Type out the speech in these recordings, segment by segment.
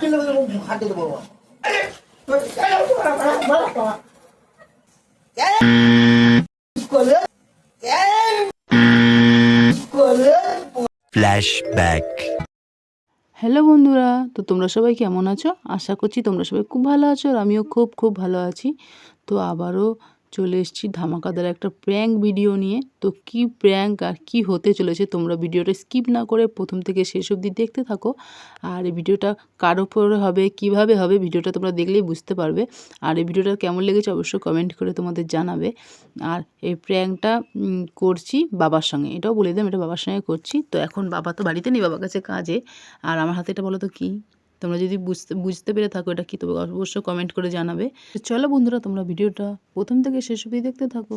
Kilo দেবো। করলে hello বন্ধুরা তো তোমরা সবাই কেমন আছো? আশা করছি তোমরা সবাই খুব ভালো আছো আর আমিও খুব খুব ভালো আছি। তো আবারও চলে এসেছি ধামাকাদার একটা প্র্যাঙ্ক ভিডিও নিয়ে। তো কি প্র্যাঙ্ক আর কি হতে চলেছে তোমরা ভিডিওটা স্কিপ না করে প্রথম থেকে শেষ অবধি দেখতে থাকো। আর এই ভিডিওটা কার উপরে হবে, কীভাবে হবে ভিডিওটা তোমরা দেখলেই বুঝতে পারবে। আর এই ভিডিওটা কেমন লেগেছে অবশ্যই কমেন্ট করে তোমাদের জানাবে। আর এই প্র্যাঙ্কটা করছি বাবার সঙ্গে। এটাও বলে দিলাম, এটা বাবার সঙ্গে করছি। তো এখন বাবা তো বাড়িতে নেই, বাবার কাছে কাজে। আর আমার হাতে এটা বলো তো কী? তোমরা যদি বুঝতে বুঝতে পেরে থাকো এটা কি, তবে অবশ্যই কমেন্ট করে জানাবে। চলো বন্ধুরা, তোমরা ভিডিওটা প্রথম থেকে শেষ অবধি দেখতে থাকো।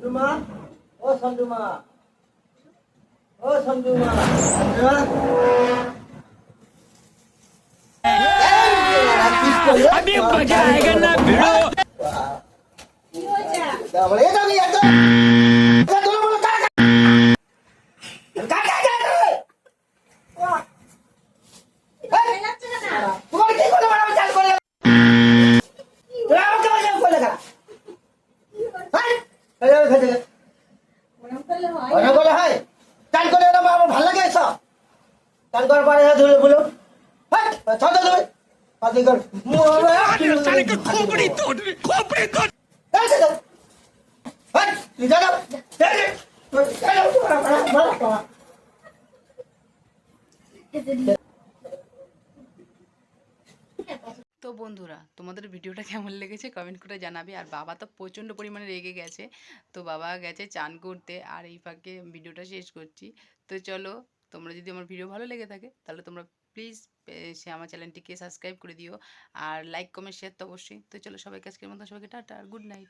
সঞ্জুমা ও সঞ্জুমা ও সঞ্জুমা সঞ্জুমা अभी मजा आएगा ना भिड़ो খেতে হয়? চাল করে না আমার ভালো লাগে এসব। চাল করার পরে ধুলে বলো দেবে পাতি কর বন্ধুরা, তোমাদের ভিডিওটা কেমন লেগেছে কমেন্ট করে জানাবে। আর বাবা তো প্রচণ্ড পরিমাণে রেগে গেছে। তো বাবা গেছে চান করতে, আর এই ফাঁকে ভিডিওটা শেষ করছি। তো চলো, তোমরা যদি আমার ভিডিও ভালো লেগে থাকে, তাহলে তোমরা প্লিজ সে আমার চ্যানেলটিকে সাবস্ক্রাইব করে দিও। আর লাইক কমেন্ট শেয়ার তো অবশ্যই। তো চলো, সবাইকে আজকের মতো, সবাইকে টাটা আর গুড নাইট